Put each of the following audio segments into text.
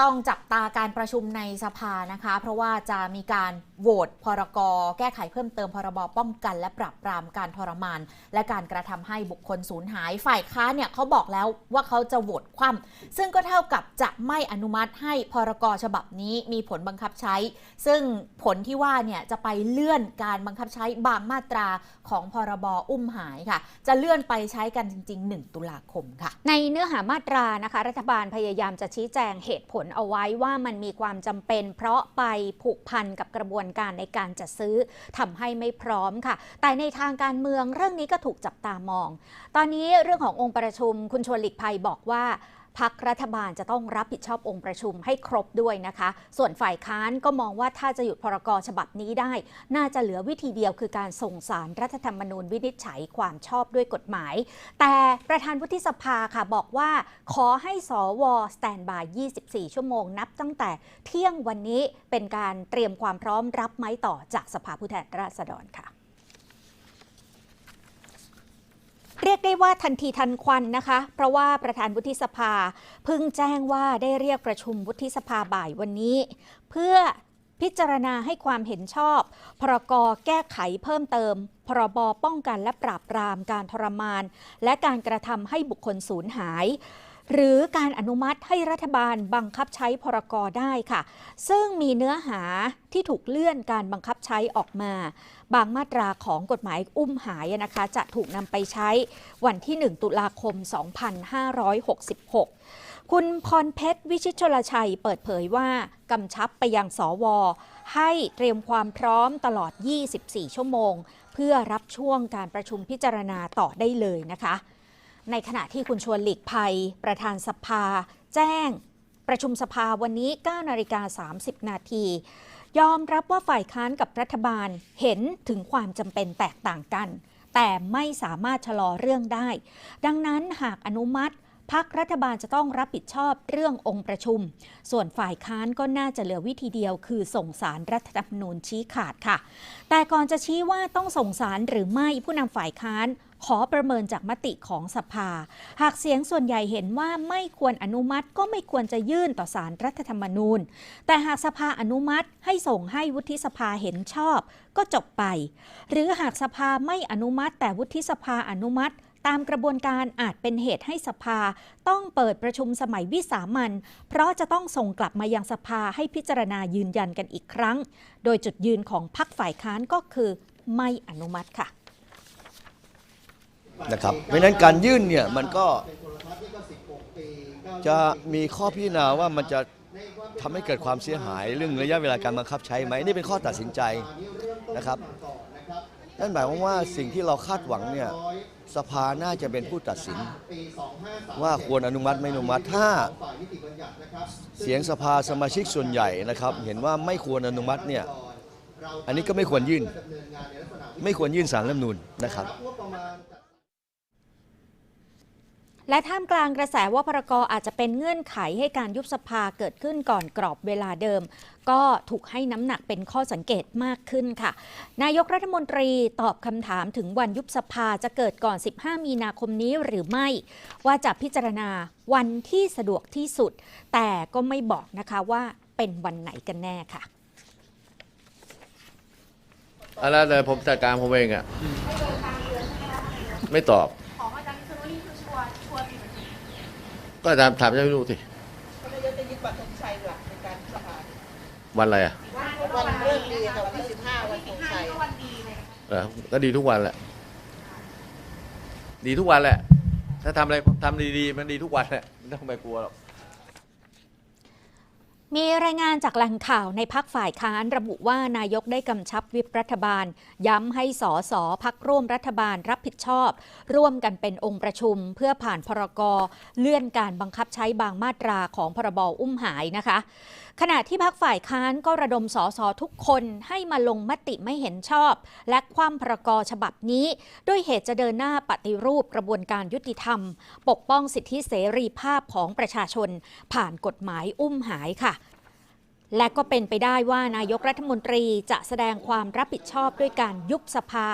ต้องจับตาการประชุมในสภานะคะ เพราะว่าจะมีการโหวตพรกแก้ไขเพิ่มเติมพรบป้องกัน และปราบปรามการทรมาน และการกระทำให้บุคคลสูญหาย ฝ่ายค้านเนี่ยเขาบอกแล้วว่าเขาจะโหวตคว่ำซึ่งก็เท่ากับจะไม่อนุมัติให้พรกฉบับนี้มีผลบังคับใช้ ซึ่งผลที่ว่าเนี่ยจะไปเลื่อนการบังคับใช้บางมาตราของพรบอุ้มหายค่ะ จะเลื่อนไปใช้กันจริง ๆ 1 ตุลาคมค่ะ ในเนื้อหามาตรานะคะ รัฐบาลพยายามจะชี้แจงเหตุผลเอาไว้ว่ามันมีความจำเป็น เพราะไปผูกพันกับกระบวนการในการจัดซื้อทำให้ไม่พร้อมค่ะ แต่ในทางการเมืองเรื่องนี้ก็ถูกจับตามอง ตอนนี้เรื่องขององค์ประชุมคุณชวนหลีกภัยบอกว่า พักรัฐบาลจะต้องรับผิดชอบองค์ประชุมให้ครบด้วยนะคะ ส่วนฝ่ายค้านก็มองว่าถ้าจะหยุดพรกฉบับนี้ได้ น่าจะเหลือวิธีเดียวคือการส่งสารรัฐธรรมนูญวินิจฉัยความชอบด้วยกฎหมาย แต่ประธานวุฒิสภาค่ะบอกว่า ขอให้สวสแตนบาย 24 ชั่วโมงนับตั้งแต่เที่ยงวันนี้เป็นการเตรียมความพร้อมรับไม้ต่อจากสภาผู้แทนราษฎรค่ะ เรียกได้ว่าทันทีทันควันนะคะ เพราะว่าประธานวุฒิสภาเพิ่งแจ้งว่าได้เรียกประชุมวุฒิสภาบ่ายวันนี้ เพื่อพิจารณาให้ความเห็นชอบ พรกแก้ไขเพิ่มเติม พรบป้องกันและปราบปรามการทรมาน และการกระทำให้บุคคลสูญหาย หรือการอนุมัติให้รัฐบาลบังคับใช้พรกได้ค่ะ ซึ่งมีเนื้อหาที่ถูกเลื่อนการบังคับใช้ออกมา บางมาตราของกฎหมายอุ้มหายนะคะ จะถูกนำไปใช้วันที่ 1 ตุลาคม 2566 คุณพรเพชรวิชิตชลชัยเปิดเผยว่ากำชับไปยังสว ให้เตรียมความพร้อมตลอด 24 ชั่วโมง เพื่อรับช่วงการประชุมพิจารณาต่อได้เลยนะคะ ในขณะที่คุณชวนหลีกภัย ประธานสภา แจ้ง ประชุมสภาวันนี้9นาฬิกา30 นาที ยอมรับว่าฝ่ายค้านกับรัฐบาลเห็นถึงความจำเป็นแตกต่างกัน แต่ไม่สามารถชะลอเรื่องได้ ดังนั้นหากอนุมัติพักรัฐบาลจะต้องรับผิดชอบเรื่ององค์ประชุม ส่วนฝ่ายค้านก็น่าจะเหลือวิธีเดียว คือส่งสารรัฐธรรมนูญชี้ขาดค่ะ แต่ก่อนจะชี้ว่าต้องส่งสารหรือไม่ผู้นำฝ่ายค้าน ขอประเมินจากมติของสภา หากเสียงส่วนใหญ่เห็นว่าไม่ควรอนุมัติก็ไม่ควรจะยื่นต่อสารรัฐธรรมนูญ แต่หากสภาอนุมัติให้ส่งให้วุฒิสภาเห็นชอบ ก็จบไป หรือหากสภาไม่อนุมัติ แต่วุฒิสภาอนุมัติตามกระบวนการอาจเป็นเหตุให้สภา ต้องเปิดประชุมสมัยวิสามันเพราะจะต้องส่งกลับมายังสภาให้พิจารณายืนยันกันอีกครั้ง โดยจุดยืนของพรรคฝ่ายค้านก็คือไม่อนุมัติค่ะ นะครับ เพราะฉะนั้นการยื่นเนี่ยมันก็จะมีข้อพิจารณาว่ามันจะทำให้เกิดความเสียหายเรื่องระยะเวลาการบังคับใช้ไหมนี่เป็นข้อตัดสินใจนะครับนั่นหมายความว่าสิ่งที่เราคาดหวังเนี่ยสภาน่าจะเป็นผู้ตัดสิน ว่าควรอนุมัติไม่อนุมัติถ้า เสียงสภาสมาชิกส่วนใหญ่นะครับ เห็นว่าไม่ควรอนุมัติเนี่ยอันนี้ก็ไม่ควรยื่น ไม่ควรยื่นสารรัฐมนูญนะครับ และท่ามกลางกระแสว่าพรกอาจจะเป็นเงื่อนไขให้การยุบสภาเกิดขึ้นก่อนกรอบเวลาเดิม ก็ถูกให้น้ำหนักเป็นข้อสังเกตมากขึ้นค่ะ นายกรัฐมนตรีตอบคำถามถึงวันยุบสภาจะเกิดก่อน 15 มีนาคมนี้หรือไม่ ว่าจะพิจารณาวันที่สะดวกที่สุด แต่ก็ไม่บอกนะคะว่าเป็นวันไหนกันแน่ค่ะอันนั้นเลยผมจัดการผมเองอะไม่ตอบ ชัวร์ชัวร์กี่เปอร์เซ็นต์ก็ถามถามเจ้าไม่รู้สินายกจะยึดบัตรธงชัยหลักในการสภาวันอะไรอะวันเริ่มดีแต่วันที่15วันธงชัยก็วันดีเลยเออก็ดีทุกวันแหละ ดีทุกวันแหละ ถ้าทำอะไรทำดีๆ มันดีทุกวันแหละไม่ต้องไปกลัวหรอก มีรายงานจากแหล่งข่าวในพักฝ่ายค้านระบุว่านายกได้กำชับวิปรัฐบาล ย้ำให้สอสอพักร่วมรัฐบาลรับผิดชอบ ร่วมกันเป็นองค์ประชุม เพื่อผ่านพรกเลื่อนการบังคับใช้บางมาตราของพรบอุ้มหายนะคะ ขณะที่พักฝ่ายค้านก็ระดมสสทุกคนให้มาลงมติไม่เห็นชอบ และคว่ำพรกฉบับนี้ ด้วยเหตุจะเดินหน้าปฏิรูปกระบวนการยุติธรรม ปกป้องสิทธิเสรีภาพของประชาชน ผ่านกฎหมายอุ้มหายค่ะ และก็เป็นไปได้ว่านายกรัฐมนตรีจะแสดงความรับผิดชอบด้วยการยุบสภา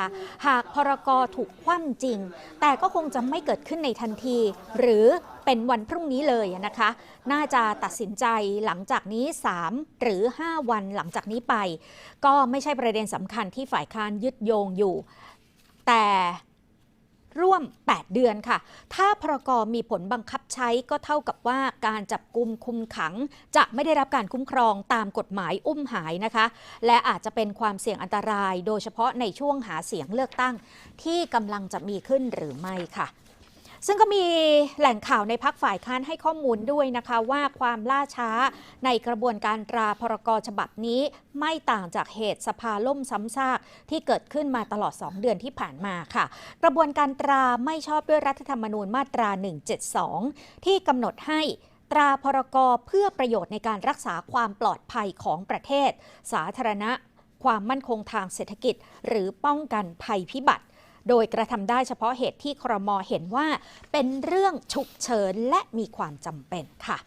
หากพรกถูกคว่ำจริง แต่ก็คงจะไม่เกิดขึ้นในทันที หรือเป็นวันพรุ่งนี้เลยนะคะ น่าจะตัดสินใจหลังจากนี้ 3 หรือ 5 วันหลังจากนี้ไป ก็ไม่ใช่ประเด็นสำคัญที่ฝ่ายค้านยึดโยงอยู่ แต่ ร่วม 8 เดือนค่ะ ถ้าพรกมีผลบังคับใช้ก็เท่ากับว่าการจับกลุ่มคุมขัง จะไม่ได้รับการคุ้มครองตามกฎหมายอุ้มหายนะคะ และอาจจะเป็นความเสี่ยงอันตราย โดยเฉพาะในช่วงหาเสียงเลือกตั้ง ที่กำลังจะมีขึ้นหรือไม่ค่ะ ซึ่งก็มีแหล่งข่าวในพักฝ่ายค้านให้ข้อมูลด้วยนะคะว่าความล่าช้าในกระบวนการตราพรกฉบับนี้ไม่ต่างจากเหตุสภาล่มซ้ำซากที่เกิดขึ้นมาตลอด 2 เดือนที่ผ่านมาค่ะ กระบวนการตราไม่ชอบด้วยรัฐธรรมนูญมาตรา 172 ที่กำหนดให้ตราพรกเพื่อประโยชน์ในการรักษาความปลอดภัยของประเทศ สาธารณะ ความมั่นคงทางเศรษฐกิจ หรือป้องกันภัยพิบัติ โดยกระทำได้เฉพาะเหตุที่ครมเห็นว่าเป็นเรื่องฉุกเฉินและมีความจำเป็นค่ะ